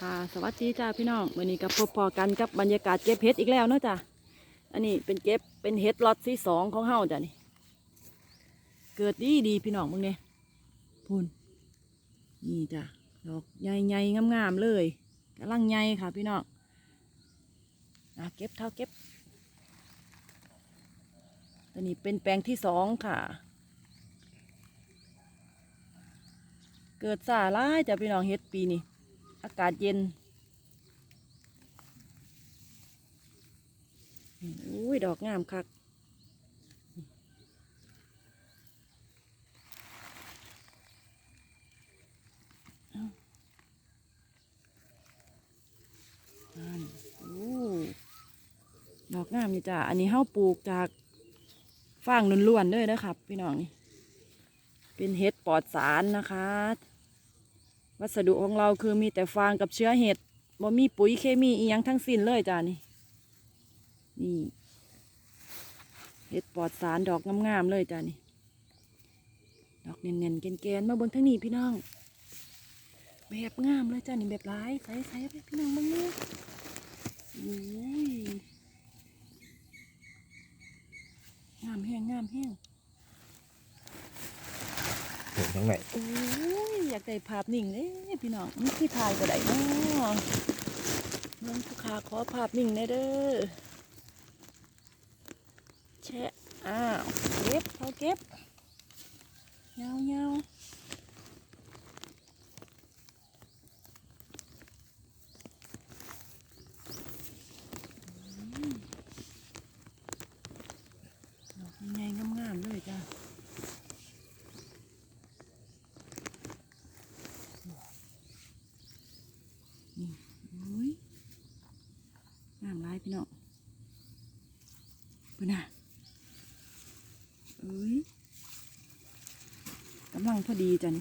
ค่ะสวัสดีจ้าพี่น้องวันนี้ก็พบพอกันกับบรรยากาศเก็บเห็ดอีกแล้วเนาะจ้ะอันนี้เป็นเก็บเป็นเห็ดล็อตที่สองของเฮาจ้ะนี่ เกิดดีดีพี่น้องมึงเนี่ยพูนนี่จ้ะดอกใหญ่ๆงามๆเลยกำลังใหญ่ค่ะพี่น้องอะเก็บเท่าเก็บอันนี้เป็นแปลงที่สองค่ะ เกิดสาร้ายจ้ะพี่น้องเฮ็ดปีนี้ อากาศเย็นอุ้ยดอกงามคักอดอกงามนี่จ้ะ อันนี้เฮาปลูกจากฟางล้วนๆเลยนะครับพี่น้องนี่ เป็นเห็ดปลอดสารนะคะ วัสดุของเราคือมีแต่ฟางกับเชื้อเห็ดบ่มีปุ๋ยเคมีอีหยังทั้งสิ้นเลยจ้านี่นี่เห็ดปลอดสารดอกงามๆเลยจ้านี่ดอกเน่นๆแกนๆมาบิ่งทั้งนี้พี่น้อง แบบงามเลยจ้านี่แบบร้ายใส่ๆไปพี่น้องบิ่งนี่โอ้ยงามแห้งงามแห้ง เห็นทั้งไหนโอ้ยอยากได้ภาพนิ่งเลยพี่น้องพี่ถ่ายก็ได้เนาะน้องผู้ค้าขอภาพนิ่งได้เด้อแชะอ้าวเก็บเขาเก็บเงาเงาอืมดอกใหญ่ๆงามๆเลยจ้า นี่อุ้ยงามหลายพี่น้องเพื่อนน่ะเอ้ย กำลังพอดีจัน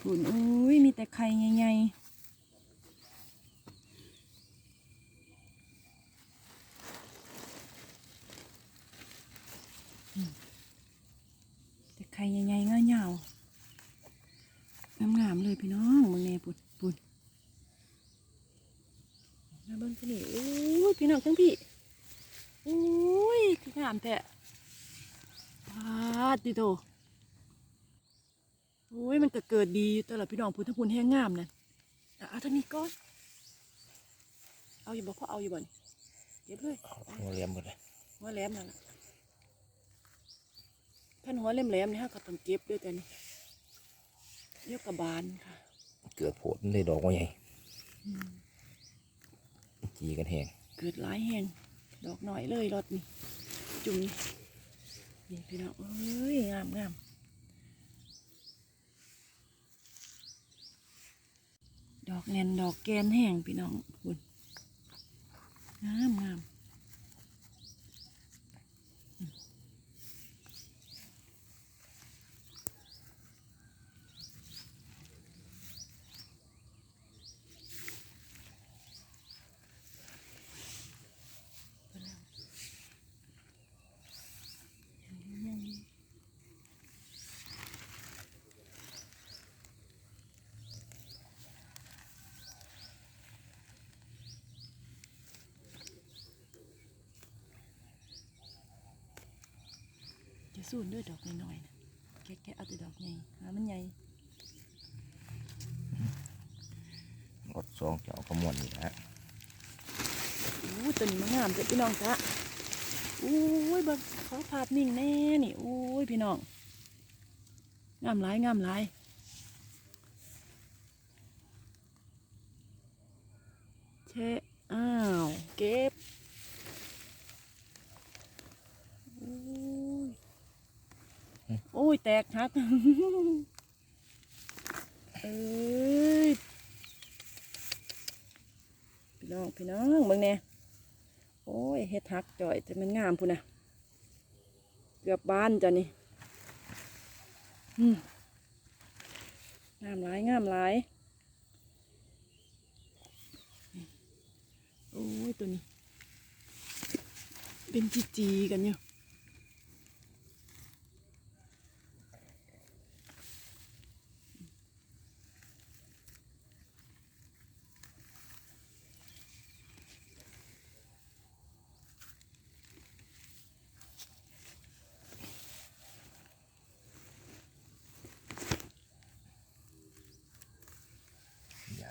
ฝุ่นอุ้ยมีแต่ไข่ใหญ่ๆแต่ไข่ใหญ่ๆเงาๆงามๆเลยพี่น้องมึงแน่ปุ่นปุ่นมาเบิ่งสินี่โอ้ยพี่น้องทั้งพี่โอ้ยคืองามแท้พาดดิโต โอ้ยมันก็เกิดดีอยู่แต่ละพี่น้องพูดทั้งพูนแห้งงามนั่นอะเอาเท่านี้ก่อนเอาอยู่บ่พอเอาอยู่บ่นี่เก็บเลยหัวเรียมหมดเลยหัวแหลมนั่นล่ะพันหัวแหลมๆนี่ฮะก็ต้องเก็บด้วยแต่นี่เรียกกระบาลค่ะ เกิดผลเลยดอกว่าใหญ่จีกันแหงเกิดหลายแห่งดอกหน่อยเลยรถนี่จุ่มนี่นี่พี่น้องเอ้ยงามงาม ดอกแนนดอกแกนแห้งพี่น้องคุณงามงามจะ สูนด้วยดอกน้อยๆนะแกะๆเอาแต่ดอกใหญ่หามันใหญ่รถสองเจ้าขมวนนี่นะอู้ตัวนี้มันงามเจ้ะพี่น้องจ้ะอู้ยเบิ่งขอภาพนิ่งแน่นี่อู้ยพี่น้องงามหลายงามหลาย เชะอ้าว เก็บโอ้ย โอ้ยแตกหักเอ้ยพี่น้องพี่น้องเบิ่งแน่โอ้ยเฮ็ดหักจ่อยแต่มันงามพุ่นนะเกือบบ้านจ้ะนี่อืมงามหลายงามหลายโอ้ยตัวนี้ เป็นจีจีกันอยู่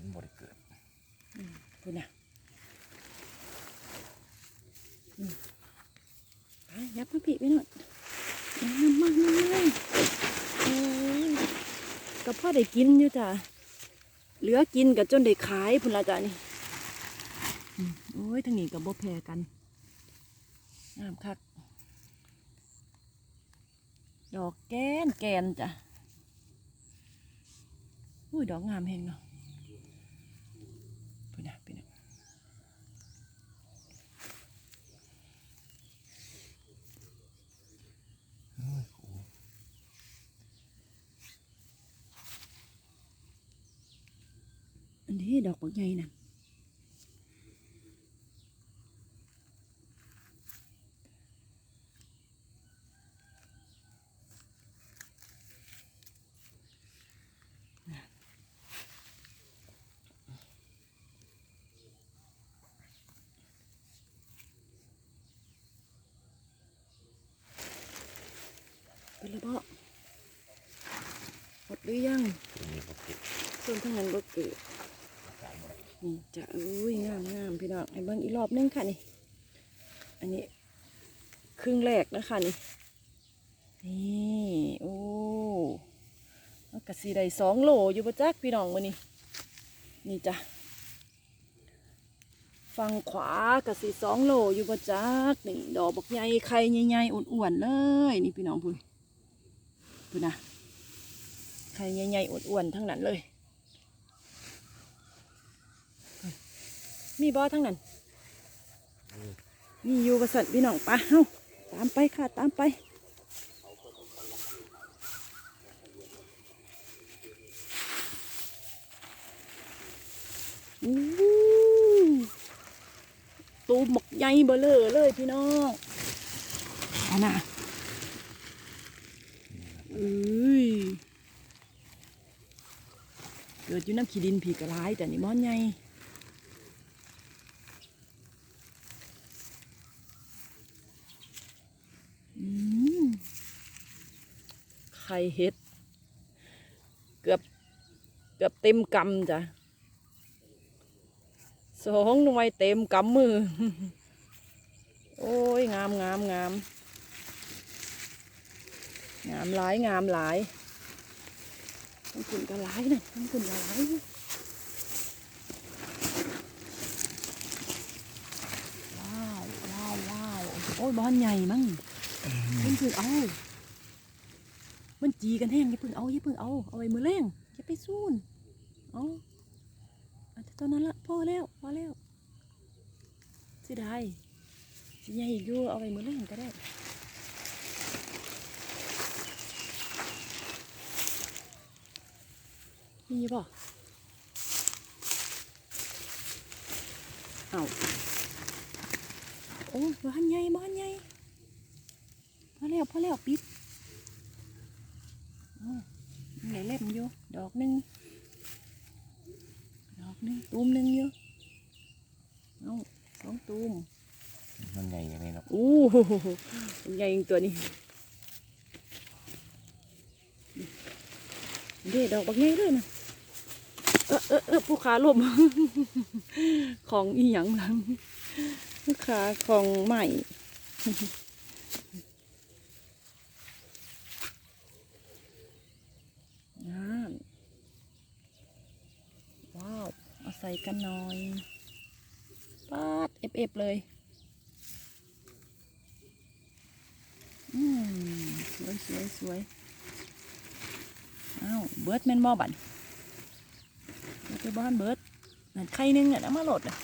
มันบ่ได้เกิด คุณน่ะอืมไป ยับมาพี่ไปหน่อยน้ำมันน้ำมันโอ้ยก็พ่อได้กินอยู่จ้ะเหลือกินกับจนได้ขายพุ่นละจ้ะนี่โอ้ยทางนี้กับบ่แพ้กันงามคักดอกแกนแกนจ้ะอุ้ยดอกงามแหงเนาะพุ่นน่ะพุ่นน่ะ โอ้ยโอ้ อันนี้ดอกบักใหญ่น่ะเป็นระเบาะหมดหรือยังตัวนี้บ่เกิดส่วนทั้งนั้นก็เกิดตามบ่ได้ นี่จะอุ้ยงามงามพี่น้องให้เบิ่งอีกรอบนึงค่ะนี่ อันนี้ ครึ่งแรกนะคะนี่ นี่โอ้มันกะสีได้สองโหลอยู่ประจักพี่น้องมานี่นี่จ้ะฝั่งขวากะสีสองโหลอยู่ประจักนี่ ดอกบักใหญ่ไข่ใหญ่ๆอ้วนๆเลย นี่พี่น้องพุ่นพุ่นนะไข่ใหญ่ๆอ้วนๆทั้งนั้นเลย มีบอทั้งนั้น มีอยู่กระสันพี่น้องปะเฮาตามไปค่ะ ตามไปอู้ตูหมกใหญ่เบลอเลยพี่น้องเอาน่ะเอ้ยเกิดอยู่น้ำขี้ดินผีกระไรแต่นี่ม้อนใหญ่ อืม ไข่เห็ด เกือบเกือบเต็มกำจ้ะสองหน่วยเต็มกำมือ โอ้ย งามงามงามงามหลายงามหลายต้องคุณก็หลายนะต้องคุณก็หลายนะว้าวว้าวว้าวโอ้ยบอนใหญ่มั้งเพิ่งพึ่งเอา มันจีกันแห้งอย่าเพึ่งเอาอย่าเพึ่งเอาเอาไว้มือแรงอย่าไปซูนเอาอาแต่ตอนนั้นละพอแล้วพอแล้วสิได้สิใหญ่อีกอยู่เอาไว้มือแรงก็ได้มีบ่เอาโอ้บ้านใหญ่บ้านใหญ่พอแล้วพอแล้วปิด อ้าวเหลือเล่มอยู่ ดอกหนึ่งดอกหนึ่งตูมหนึ่งอยู่เอาสองตูมมันใหญ่ยังไงเนาะอู้หูใหญ่จริงตัวนี้เด็ดดอกบักใหญ่เลยนะเออเออเออผู้ขาลมของอีหยังหลังผู้ขาของใหม่ งามว้าวเอาใส่กันหน่อยปาดเอฟเอฟเลย อืมสวยสวยสวยอ้าวเบิร์ดแมนบอบันเบิร์ดไปบ้านเบิร์ดนั่นไข่หนึงอะเอามาโหลดอะ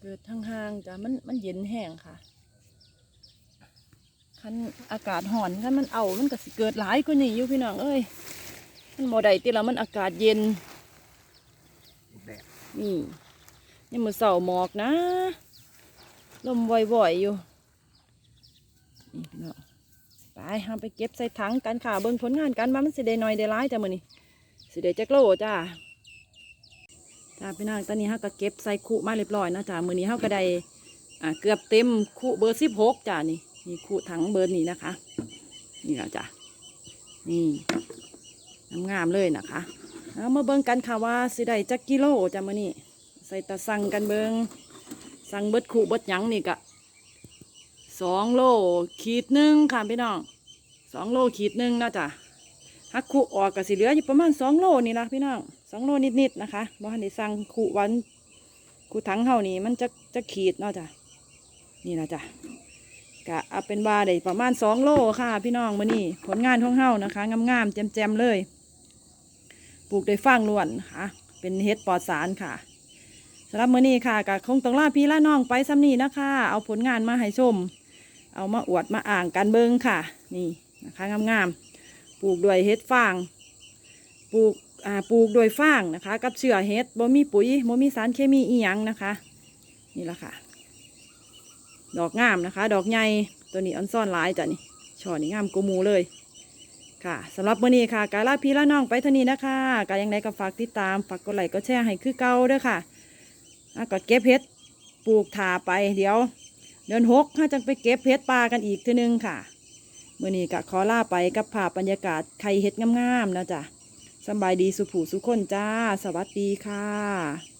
เกิดทางห่างจ้ะมันมันเย็นแห้งค่ะ คันอากาศห่อนคันมันเอามันก็สิเกิดหลายกว่านี้อยู่พี่น้องเอ้ยมันบ่ได้ติละมันอากาศเย็นแดดนี่ยังมือเสาหมอกนะลมบ่อยๆอยู่นี่พี่น้องไปห้ามไปเก็บใส่ถังกันค่ะเบิ่งผลงานกันว่ามันสิได้น้อยได้ร้ายจ้ะมื้อนี้สิได้จักโลจ้าจ้าพี่น้องตอนนี้เฮาก็เก็บใส่คุมาเรียบร้อยนะจ้ามื้อนี้เฮาก็ได้อ่าเกือบเต็มคุเบอร์16จ้านี่ นี่คุถังเบอร์นี้นะคะ นี่แล้วจ้ะนี่งามเลยนะคะเอามาเบิ่งกันค่ะว่าสิได้จักกิโลจ้ะมื้อนี้ใส่ตะสั่งกันเบิ่งสั่งเบิดคู่เบิดหยังนี่กะสองโลขีดหนึ่งค่ะพี่น้องสองโลขีดหนึ่งนาะจ้ะหักคู่ออกก็สิเหลืออยู่ประมาณสองโลนี่ละพี่น้องสองโลนิดๆนะคะบ่ทันได้สั่งคู่วันคู่ถังเท่านี้มันจะจะขีดเนาะจ้ะนี่นะจ้ะ กะเอาเป็นว่าได้ประมาณสองโลค่ะ พี่น้องมื้อนี้ผลงานของเฮานะคะงามๆแจ่มๆเลย ปลูกได้ฟางล้วนค่ะเป็นเฮ็ดปลอดสารค่ะสำหรับมื้อนี้ค่ะกะคงต้องลาพี่ละน้องไปซ้ำนี้นะคะ เอาผลงานมาให้ชม เอามาอวดมาอ่างกันเบิงค่ะ นี่นะคะงามๆปลูกด้วยเฮ็ดฟางปลูกอ่าปลูกด้วยฟางนะคะ กับเชื้อเฮ็ดบ่มีปุ๋ยบ่มีสารเคมีอีหยังนะคะ นี่แหละค่ะ ดอกงามนะคะ ดอกใหญ่ตัวนี้อันซ่อนหลายจ้ะนี่ช่อนี่งามกูมูเลยค่ะสำหรับมื้อนี้ค่ะกาลาพี่ละน้องไปเท่านี้นะคะกายังไงก็ฝากติดตามฝากกดไลค์กดแชร์ให้คือเก่าด้วยค่ะอะก็เก็บเห็ดปลูกถาไปเดี๋ยว เดือนหกถ้าจะไปเก็บเห็ดปลากันอีกทีนึงค่ะมื้อนี้ก็ขอลาไปกับภาพบรรยากาศไข่เห็ดงามๆนะจ๊ะสบายดีสุผูสุคนจ้า สวัสดีค่ะ